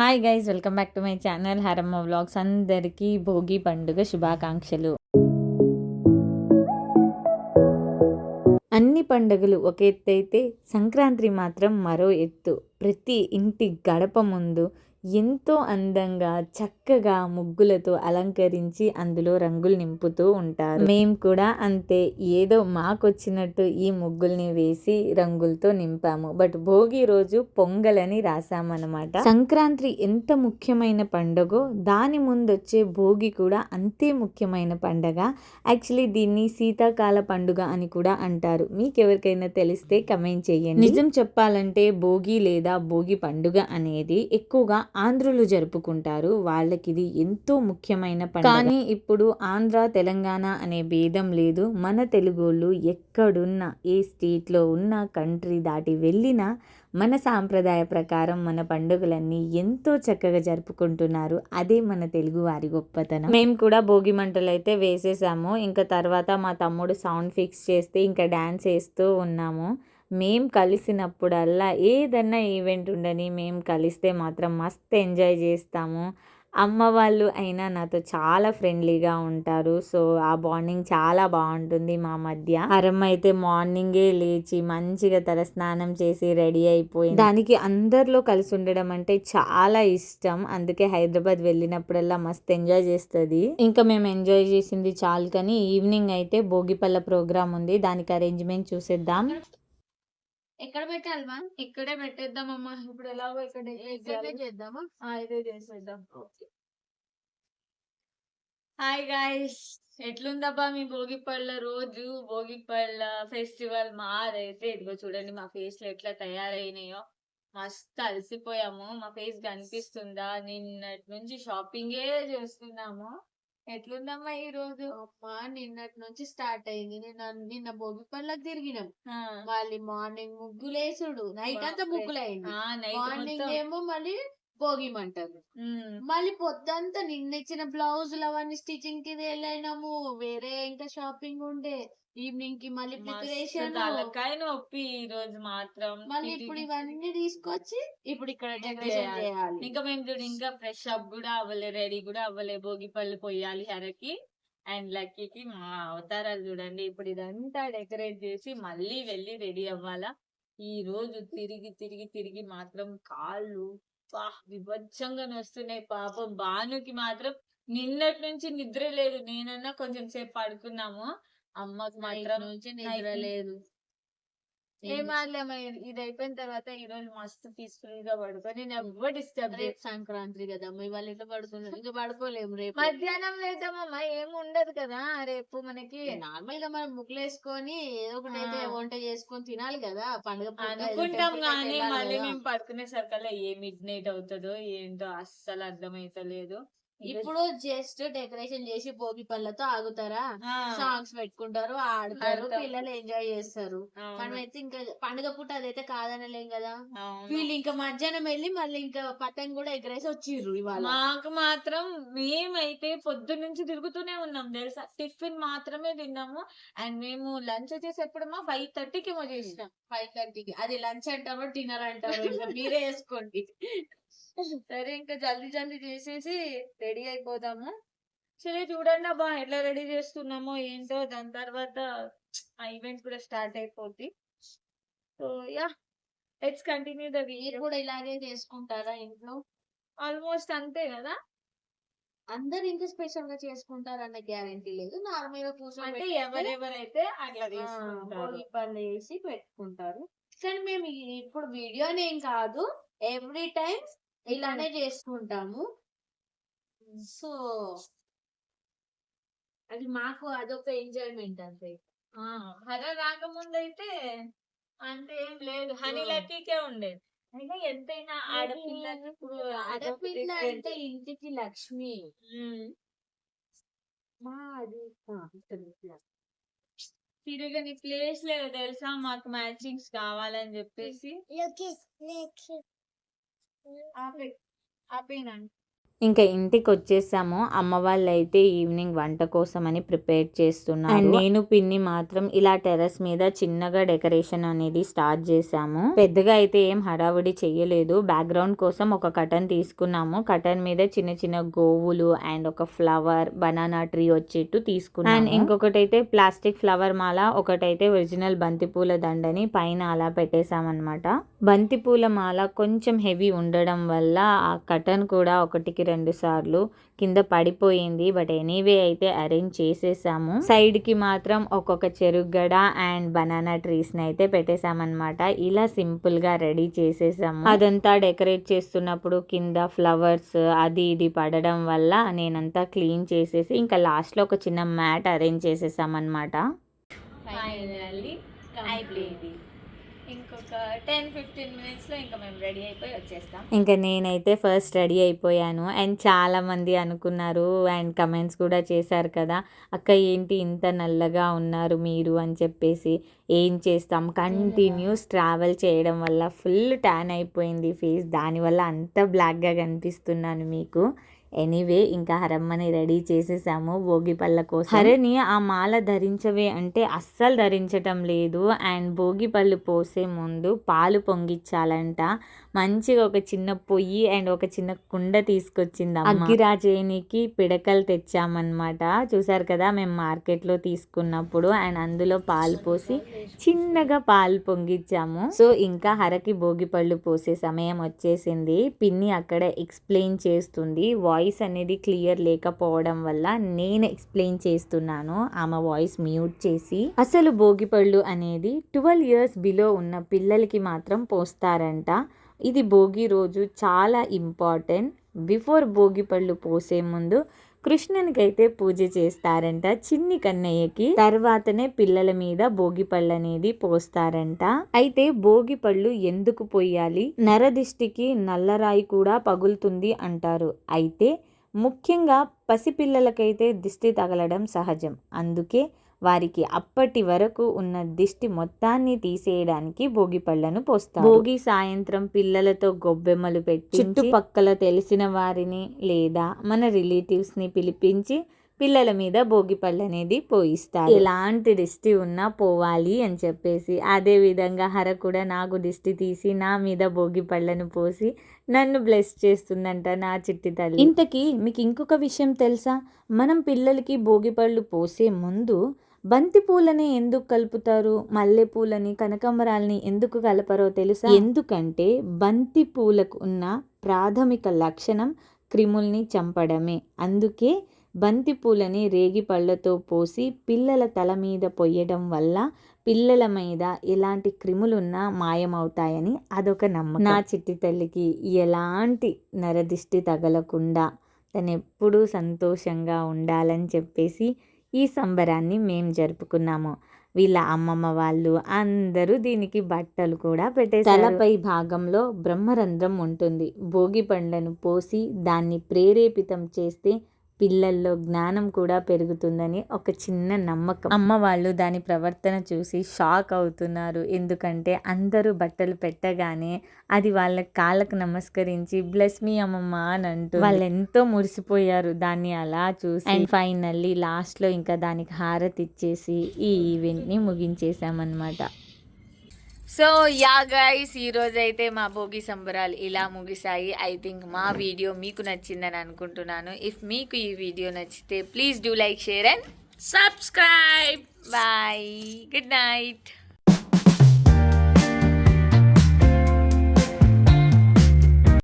Hi guys welcome back to my channel Haramma vlogs అందరికీ భోగి పండుగ శుభాకాంక్షలు. అన్ని పండుగలు ఒక ఎత్తు అయితే సంక్రాంతి మాత్రం మరో ఎత్తు. ప్రతి ఇంటి గడప ముందు ఎంతో అందంగా చక్కగా ముగ్గులతో అలంకరించి అందులో రంగులు నింపుతూ ఉంటారు. మేము కూడా అంతే ఏదో మాకొచ్చినట్టు ఈ ముగ్గుల్ని వేసి రంగులతో నింపాము. బట్ భోగి రోజు పొంగలని రాసామన్నమాట. సంక్రాంతి ఎంత ముఖ్యమైన పండుగో దాని ముందు వచ్చే భోగి కూడా అంతే ముఖ్యమైన పండగ. యాక్చువల్లీ దీన్ని శీతాకాల పండుగ అని కూడా అంటారు. మీకు ఎవరికైనా తెలిస్తే కమెంట్ చేయండి. నిజం చెప్పాలంటే భోగి లేదా భోగి పండుగ అనేది ఎక్కువగా ఆంధ్రులు జరుపుకుంటారు. వాళ్ళకి ఇది ఎంతో ముఖ్యమైన పండుగ. కానీ ఇప్పుడు ఆంధ్ర తెలంగాణ అనే భేదం లేదు. మన తెలుగోళ్ళు ఎక్కడున్నా ఏ స్టేట్లో ఉన్న కంట్రీ దాటి వెళ్ళినా మన సాంప్రదాయ ప్రకారం మన పండుగలన్నీ ఎంతో చక్కగా జరుపుకుంటున్నారు. అదే మన తెలుగు వారి గొప్పతనం. మేము కూడా భోగి మంటలు అయితే వేసేసాము. ఇంకా తర్వాత మా తమ్ముడు సౌండ్ ఫిక్స్ చేస్తే ఇంకా డ్యాన్స్ వేస్తూ ఉన్నాము. మేం కలిసినప్పుడల్లా ఏదన్నా ఈవెంట్ ఉండని మేము కలిస్తే మాత్రం మస్త్ ఎంజాయ్ చేస్తాము. అమ్మ వాళ్ళు అయినా నాతో చాలా ఫ్రెండ్లీగా ఉంటారు. సో ఆ బాండింగ్ చాలా బాగుంటుంది మా మధ్య. అరమ్మ అయితే మార్నింగే లేచి మంచిగా తల స్నానం చేసి రెడీ అయిపోయి దానికి అందరిలో కలిసి ఉండడం అంటే చాలా ఇష్టం. అందుకే హైదరాబాద్ వెళ్ళినప్పుడల్లా మస్త్ ఎంజాయ్ చేస్తుంది. ఇంకా మేము ఎంజాయ్ చేసింది చాలు కానీ ఈవినింగ్ అయితే భోగిపల్ల ప్రోగ్రామ్ ఉంది. దానికి అరేంజ్మెంట్ చూసేద్దాం. ఎక్కడ పెట్టాలమా ఇక్కడే పెట్టేద్దామమ్మా. ఇప్పుడు ఎలాగో ఇక్కడ ఇక్కడే చేద్దామా? ఇదే చేసేద్దాం. Hi guys. ఎట్లుందబ్బా మీ భోగిపళ్ళ రోజు? భోగిపళ్ళ ఫెస్టివల్ మాదైతే ఇదిగో చూడండి మా ఫేస్లో ఎట్లా తయారైనాయో. మస్తు అలసిపోయాము. మా ఫేస్ కనిపిస్తుందా? నిన్నటి నుంచి షాపింగే చేస్తున్నాము. ఎట్లుందమ్మా ఈ రోజు? అమ్మా నిన్నటి నుంచి స్టార్ట్ అయింది. నిన్న నిన్న భోగి పళ్ళకి తిరిగినాం. మళ్ళీ మార్నింగ్ ముగ్గులేసుడు. నైట్ అంతా. ముగ్గులైంది. మార్నింగ్ ఏమో మళ్ళీ ఉమ్, మళ్ళీ పొద్దంతా నిన్న ఇచ్చిన బ్లౌజులు అవన్నీ స్టిచ్చింగ్కి వెళ్ళినాము వేరే ఇంకా షాపింగ్ ఉండే ఈవినింగ్కి మళ్ళీ ప్రిపరేషన్. తలకాయ నొప్పి ఈ రోజు మాత్రం. మళ్ళీ ఇప్పుడు ఇవన్నీ తీసుకొచ్చి ఇప్పుడు ఇక్కడ డెకరేషన్ చేయాలి. చేయాలి. ఇంకా మేము చూడు ఇంకా ఫ్రెష్ అప్ కూడా అవ్వలే రెడీ కూడా అవ్వలే భోగి పళ్ళు పోయాలి హరకి. అండ్ లక్కీకి మా అవతారాలు చూడండి ఇప్పుడు ఇదంతా డెకరేట్ చేసి మళ్ళీ వెళ్ళి రెడీ అవ్వాలా. ఈ రోజు తిరిగి తిరిగి తిరిగి మాత్రం కాళ్ళు పా విభత్సంగా నొస్తున్నాయి పాపం. భానుకి మాత్రం నిన్నటి నుంచి నిద్ర లేదు. నేనన్నా కొంచెం సేపు పడుకున్నాము. అమ్మకి మాత్రం నుంచి నిద్ర లేదు. ఏం మాట్లేమో ఇది అయిపోయిన తర్వాత ఈ రోజు మస్తు పీస్ఫుల్గా పడుకొని నేను ఎవ్వరు డిస్టర్బ్ రేపు సంక్రాంతి కదా మీ వాళ్ళ ఇంట్లో పడుకున్నాం ఇంకా పడుకోలేము రేపు. మధ్యాహ్నం లేదామమ్మా ఏం ఉండదు కదా రేపు మనకి. నార్మల్గా మనం ముగ్గులు వేసుకొని ఏదో ఒకటి అయితే. వంట చేసుకొని తినాలి కదా పండుగ అనుకుంటాం కానీ మళ్ళీ. మేము పడుకునే సరికల్లా ఏ మిడ్ నైట్ అవుతుందో ఏంటో అస్సలు అర్థమైతలేదు. ఇప్పుడు జస్ట్ డెకరేషన్ చేసి భోగి పళ్ళతో ఆగుతారా? సాంగ్స్ పెట్టుకుంటారు ఆడతారు ఆడతాం. పిల్లలు ఎంజాయ్ చేస్తారు. మనమైతే ఇంకా పండుగ పూట అదైతే కాదనలేం కదా. వీళ్ళు ఇంకా మధ్యాహ్నం వెళ్ళి మళ్ళీ ఇంకా పతంగ్ కూడా ఎగరేసి వచ్చిర్రు ఇవాళ. మాకు మాత్రం మేమైతే పొద్దు నుంచి తిరుగుతూనే ఉన్నాం తెలుసా? టిఫిన్ మాత్రమే తిన్నాము. అండ్ మేము లంచ్ వచ్చేసేప్పుడమ్మా ఫైవ్ థర్టీకి ఏమో చేసినాం. ఫైవ్ థర్టీకి. అది లంచ్ అంటారో డిన్నర్ అంటారో మీరే వేసుకోండి సరే ఇంకా జల్దీ జల్దీ చేసేసి రెడీ అయిపోదాము. సరే చూడండి అబ్బా ఎట్లా రెడీ చేస్తున్నామో ఏంటో దాని తర్వాత ఆ ఈవెంట్ కూడా స్టార్ట్ అయిపోద్ది. So ya let's continue the video కూడా ఇలాగే చేసుకుంటారా ఇంట్లో? ఆల్మోస్ట్ అంతే కదా? అందరు ఇంత స్పెషల్గా చేసుకుంటారన్న గ్యారంటీ లేదు. నార్మల్గా కూర్చొని ఎవరెవరైతే అట్లా తీసుకుంటారు పళ్ళు వేసి పెట్టుకుంటారు. కానీ మేము ఇప్పుడు వీడియోనేం కాదు. ఎవ్రీ టైం ఇలానే చేసుకుంటాము సో అది మాకు అదొక ఎంజాయ్మెంట్ అంతే. ఆ, హర రాకముందు అయితే అంటే ఏం లేదు. హనీ. లక్కీకే ఉండేది. అయినా ఎంతైనా ఆడపిల్ల ఇప్పుడు ఆడపిల్ల. అంటే ఇంటికి లక్ష్మి. మా అది. తిరగని ప్లేస్ లేదు తెలుసా? మాకు మ్యాచింగ్స్ కావాలని చెప్పేసి. ఇంకా ఇంటికి వచ్చేసాము అమ్మ వాళ్ళు అయితే ఈవినింగ్ వంట కోసం అని ప్రిపేర్ చేస్తున్నారు. అండ్ నేను పిన్ని మాత్రం ఇలా టెర్రస్ మీద చిన్నగా డెకరేషన్ అనేది స్టార్ట్ చేసాము. పెద్దగా అయితే ఏం హడావుడి చెయ్యలేదు. బ్యాక్గ్రౌండ్ కోసం ఒక కటన్ తీసుకున్నాము. కటన్ మీద చిన్న చిన్న గోవులు అండ్ ఒక ఫ్లవర్ బనానా ట్రీ వచ్చేట్టు తీసుకున్నాము. అండ్ ఇంకొకటి అయితే ప్లాస్టిక్ ఫ్లవర్ మాల ఒకటైతే ఒరిజినల్ బంతిపూల దండని పైన అలా పెట్టేశామన్నమాట బంతిపూల మాల కొంచెం హెవీ ఉండడం వల్ల ఆ కటన్ కూడా ఒకటికి రెండు సార్లు కింద పడిపోయింది. బట్ ఎనీవే అయితే అరేంజ్ చేసేసాము. సైడ్కి మాత్రం ఒక్కొక్క చెరుగడ అండ్ బనానా ట్రీస్ని అయితే పెట్టేశామన్నమాట ఇలా సింపుల్గా రెడీ చేసేసాము. అదంతా డెకరేట్ చేస్తున్నప్పుడు కింద ఫ్లవర్స్ అది ఇది పడడం వల్ల నేనంతా క్లీన్ చేసేసి ఇంకా లాస్ట్లో ఒక చిన్న మ్యాట్ అరేంజ్ చేసేసామన్నమాట. ఫైనల్లీ ఇంకొక టెన్ ఫిఫ్టీన్ మినిట్స్లో ఇంకా మేము రెడీ అయిపోయి వచ్చేస్తాం. ఇంకా నేనైతే ఫస్ట్ రెడీ అయిపోయాను. అండ్ చాలామంది అనుకున్నారు అండ్ కమెంట్స్ కూడా చేశారు కదా అక్క ఏంటి ఇంత నల్లగా ఉన్నారు మీరు? అని చెప్పేసి ఏం చేస్తాం? కంటిన్యూస్ ట్రావెల్ చేయడం వల్ల ఫుల్ ట్యాన్ అయిపోయింది ఫేస్ దానివల్ల అంత బ్లాక్గా కనిపిస్తున్నాను మీకు. ఎనీవే ఇంకా హరమ్మని రెడీ చేసేసాము భోగి పళ్ళ కోసం. హరిని ఆ మాల ధరించవే అంటే అస్సలు ధరించటం లేదు. అండ్ భోగి పళ్ళు పోసే ముందు పాలు పొంగిచ్చాలంట. మంచిగా ఒక చిన్న పొయ్యి అండ్ ఒక చిన్న కుండ తీసుకొచ్చింది అగ్గిరాజేనికి పిడకలు తెచ్చామన్నమాట. చూసారు కదా మేము మార్కెట్లో తీసుకున్నప్పుడు అండ్ అందులో పాలు పోసి చిన్నగా పాలు పొంగిచ్చాము. సో ఇంకా హరకి భోగి పళ్ళు పోసే సమయం వచ్చేసింది. పిన్ని అక్కడ ఎక్స్ప్లెయిన్ చేస్తుంది వాయిస్ అనేది క్లియర్ లేకపోవడం వల్ల నేను ఎక్స్ప్లెయిన్ చేస్తున్నాను. ఆమె వాయిస్ మ్యూట్ చేసి అసలు భోగిపళ్ళు అనేది ట్వెల్వ్ ఇయర్స్ బిలో ఉన్న పిల్లలకి మాత్రం పోస్తారంట. ఇది భోగి రోజు చాలా ఇంపార్టెంట్. బిఫోర్ భోగి పళ్ళు పోసే ముందు కృష్ణునికైతే పూజ చేస్తారంట. చిన్ని కన్నయ్యకి తర్వాతనే పిల్లల మీద భోగి పళ్ళు అనేది పోస్తారంట. అయితే భోగి పళ్ళు ఎందుకు పోయాలి నరదిష్టికి నల్లరాయి కూడా పగులుతుంది అంటారు. అయితే ముఖ్యంగా పసిపిల్లలకైతే దిష్టి తగలడం సహజం. అందుకే వారికి అప్పటి వరకు ఉన్న దిష్టి మొత్తాన్ని తీసేయడానికి భోగి పళ్ళను పోస్తారు. భోగి సాయంత్రం పిల్లలతో గొబ్బెమ్మలు పెట్టి చుట్టుపక్కల తెలిసిన వారిని లేదా మన రిలేటివ్స్ని పిలిపించి పిల్లల మీద భోగి పళ్ళు అనేది పోయిస్తారు. ఎలాంటి దిష్టి ఉన్నా పోవాలి అని చెప్పేసి అదే విధంగా హర కూడా నాకు దిష్టి తీసి నా మీద భోగి పళ్ళను పోసి నన్ను బ్లెస్ చేస్తుందంట నా చిట్టి తల్లి. ఇంతకీ మీకు ఇంకొక విషయం తెలుసా? మనం పిల్లలకి భోగి పళ్ళు పోసే ముందు బంతి పూలని ఎందుకు కలుపుతారు? మల్లె పూలని కనకాంబరాలని ఎందుకు కలపరో తెలుసా? ఎందుకంటే బంతి పూలకు ఉన్న ప్రాథమిక లక్షణం క్రిముల్ని చంపడమే. అందుకే బంతి పూలని రేగి పళ్ళతో పోసి పిల్లల తల మీద పొయ్యడం వల్ల పిల్లల మీద ఎలాంటి క్రిములున్నా మాయమవుతాయని అదొక నమ్మకం. నా చిట్టి తల్లికి ఎలాంటి నరదిష్టి తగలకుండా తను ఎప్పుడూ సంతోషంగా ఉండాలని చెప్పేసి ఈ సంబరాన్ని మేము జరుపుకున్నాము. వీళ్ళ అమ్మమ్మ వాళ్ళు అందరూ దీనికి బట్టలు కూడా పెట్టే తలపై భాగంలో బ్రహ్మరంధ్రం ఉంటుంది. భోగి పండ్లను పోసి దాన్ని ప్రేరేపితం చేస్తే పిల్లల్లో జ్ఞానం కూడా పెరుగుతుందని ఒక చిన్న నమ్మకం. అమ్మ వాళ్ళు దాని ప్రవర్తన చూసి షాక్ అవుతున్నారు. ఎందుకంటే అందరూ బట్టలు పెట్టగానే అది వాళ్ళ కాళ్ళకు నమస్కరించి బ్లెస్ మీ అమ్మమ్మ అని అంటూ వాళ్ళు ఎంతో మురిసిపోయారు దాన్ని అలా చూసి. అండ్ ఫైనల్లీ లాస్ట్లో ఇంకా దానికి హారతి ఇచ్చేసి ఈ ఈవెంట్ని ముగించేసామన్నమాట సో యా గైస్ ఈరోజు అయితే మా భోగి సంబరాలు ఇలా ముగిసాయి ఐ థింక్ మా వీడియో మీకు నచ్చిందని అనుకుంటున్నాను. ఇఫ్ మీకు ఈ వీడియో నచ్చితే please do like share and subscribe. Bye. Good night.